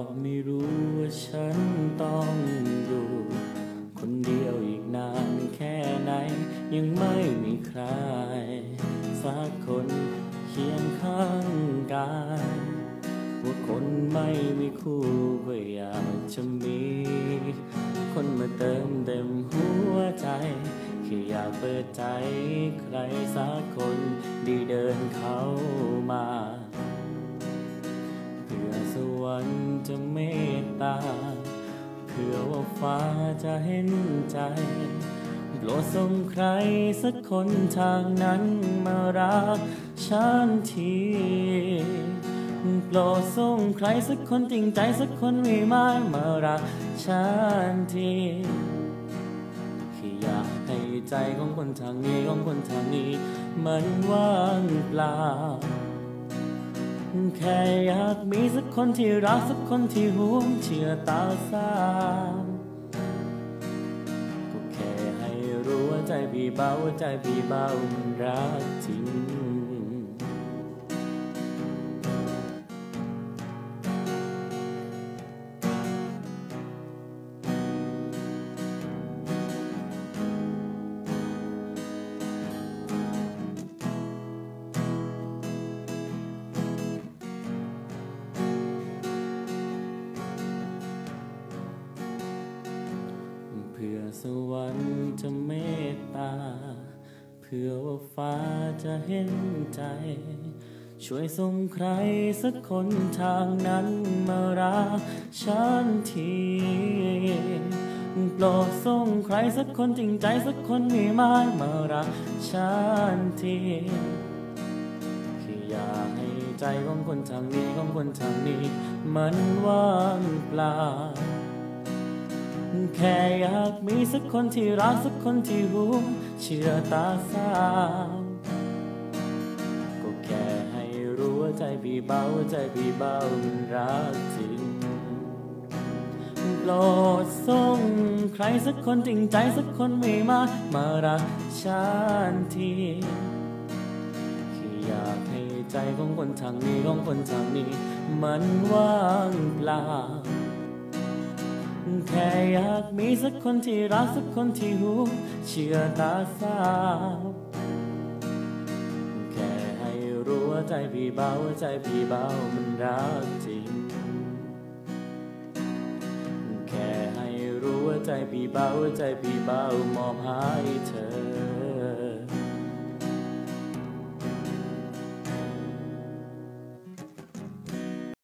็ไม่รู้ว่าฉันต้องอยู่คนเดียวอีกนานแค่ไหน ยังไม่มีใคร สักคนเคียงข้างกายว่าคนไม่มีคู่ก็อยากจะมี คนมาเติมเต็มหัวใจแค่อยากเปิดใจใครสักคนดีเดินเข้ามา จะเมตตาเพื่อว่าฟ้าจะเห็นใจโปรดส่งใครสักคนทางนั้นมารักฉันทีโปรดส่งใครสักคนจริงใจสักคนวิมานมารักฉันทีแค่อยากให้ใจของคนทางนี้ของคนทางนี้ มันว่างเปล่า แค่อยากมีสักคนที่รักสักคนที่ห่วงเชื่อตาสามก็แค่ให้รู้ว่าใจพี่เบาว่าใจพี่เบามันรักจริง สวรรค์จะเมตตา เพื่อว่าฟ้าจะเห็นใจ ช่วยส่งใครสักคนทางนั้นมารักฉันทีโปรดส่งใครสักคนจริงใจสักคนมีไม้มารักฉันทีแค่อยากให้ใจของคนทางนี้ของคนทางนี้ มันว่างเปล่า แค่อยากมีสักคนที่รักสักคนที่รู้เชื่อตาสาวก็แค่ให้รู้ว่าใจพี่เบาใจพี่เบามันรักจริงโปรดส่งใครสักคนจริงใจสักคนไม่มามารักฉันทีแค่อยากให้ใจของคนทางนี้ของคนทางนี้ มันว่างเปล่า แค่อยากมีสักคนที่รักสักคนที่หูเชื่อตาสาวแค่ให้รู้ว่าใจพี่เบาใจพี่เบามันรักจริง แค่ให้รู้ว่าใจพี่เบาใจพี่เบามอบให้เธอ